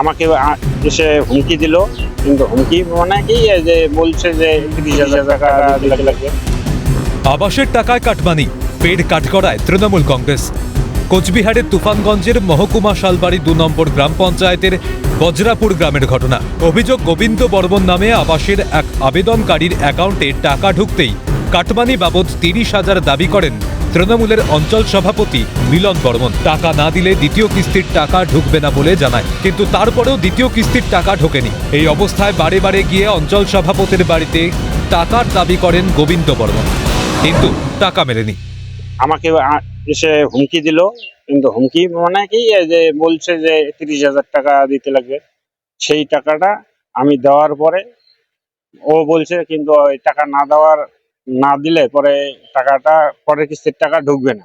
আমাকে এসে হুমকি দিল কিন্তু হুমকি মানে কি যে বলছে যে তিরিশ হাজার টাকা লাগবে। আবাসের টাকায় কাটমানি পেড কাঠগড়ায় তৃণমূল কংগ্রেস। কোচবিহারের তুফানগঞ্জের মহকুমা শালবাড়ি দু নম্বর গ্রাম পঞ্চায়েতের বজ্রাপুর গ্রামের ঘটনা। অভিযোগ গোবিন্দ বর্মন নামে আবাসের এক আবেদনকারীর অ্যাকাউন্টে টাকা ঢুকতেই কাটমানি বাবদ তিরিশ হাজার দাবি করেন তৃণমূলের অঞ্চল সভাপতি মিলন বর্মন। টাকা না দিলে দ্বিতীয় কিস্তির টাকা ঢুকবে না বলে জানায়, কিন্তু তারপরেও দ্বিতীয় কিস্তির টাকা ঢোকেনি। এই অবস্থায় বারে বারে গিয়ে অঞ্চল সভাপতির বাড়িতে টাকার দাবি করেন গোবিন্দ বর্মন। কিন্তু টাকা মেলেনি। আমাকে এসে হুমকি দিল, কিন্তু হুমকি মানে কি যে বলছে যে তিরিশ হাজার টাকা দিতে লাগবে। সেই টাকাটা আমি দেওয়ার পরে ও বলছে কিন্তু টাকা না দেওয়ার না দিলে পরে টাকাটা পরের কিস্তির টাকা ঢুকবে না।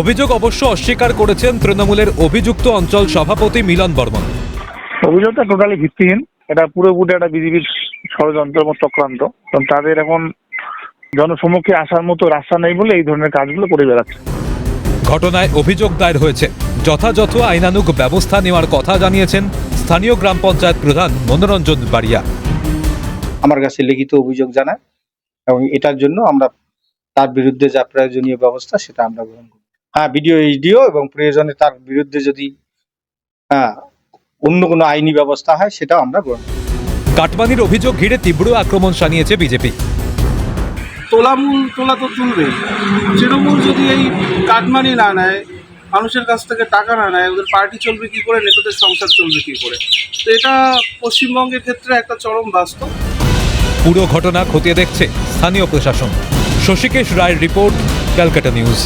অভিযোগ অবশ্য অস্বীকার করেছেন তৃণমূলের অভিযুক্ত অঞ্চল সভাপতি মিলন বর্মন। অভিযোগটা টোটালি ভিত্তিহীন। এটা পুরোপুরি একটা বিজেপির ষড়যন্ত্র এবং চক্রান্ত। কারণ তাদের এখন জনসমক্ষে আসার মতো রাস্তা নেই বলে এই ধরনের কাজগুলো করে বেড়াচ্ছে। ঘটনায় অভিযোগ দায়ের হয়েছে। যথাযথ আইনানুগ ব্যবস্থা নেওয়ার কথা জানিয়েছেন স্থানীয় গ্রাম পঞ্চায়েত প্রধান মনোরঞ্জন বাড়িয়া। আমার কাছে লিখিত অভিযোগ জানায় এবং এটার জন্য আমরা তার বিরুদ্ধে যা প্রয়োজনীয় ব্যবস্থা সেটা আমরা গ্রহণ করি হ্যাঁ বিডিও এইচডিও এবং প্রয়োজনে তার বিরুদ্ধে যদি হ্যাঁ অন্য কোনো আইনি ব্যবস্থা হয় সেটাও আমরা গ্রহণ করি কাটমানির অভিযোগ ঘিরে তীব্র আক্রমণ শানিয়েছে বিজেপি। তোলামূল তোলা তো তুলবেই তৃণমূল যদি এই কাটমানি না নেয় মানুষের কাছ থেকে টাকা না নেয় ওদের পার্টি চলবে কি করে নেতাদের সংসার চলবে কি করে? তো এটা পশ্চিমবঙ্গের ক্ষেত্রে একটা চরম বাস্তব। পুরো ঘটনা খতিয়ে দেখছে স্থানীয় প্রশাসন। শশীকেশ রায়ের রিপোর্ট ক্যালকাটা নিউজ।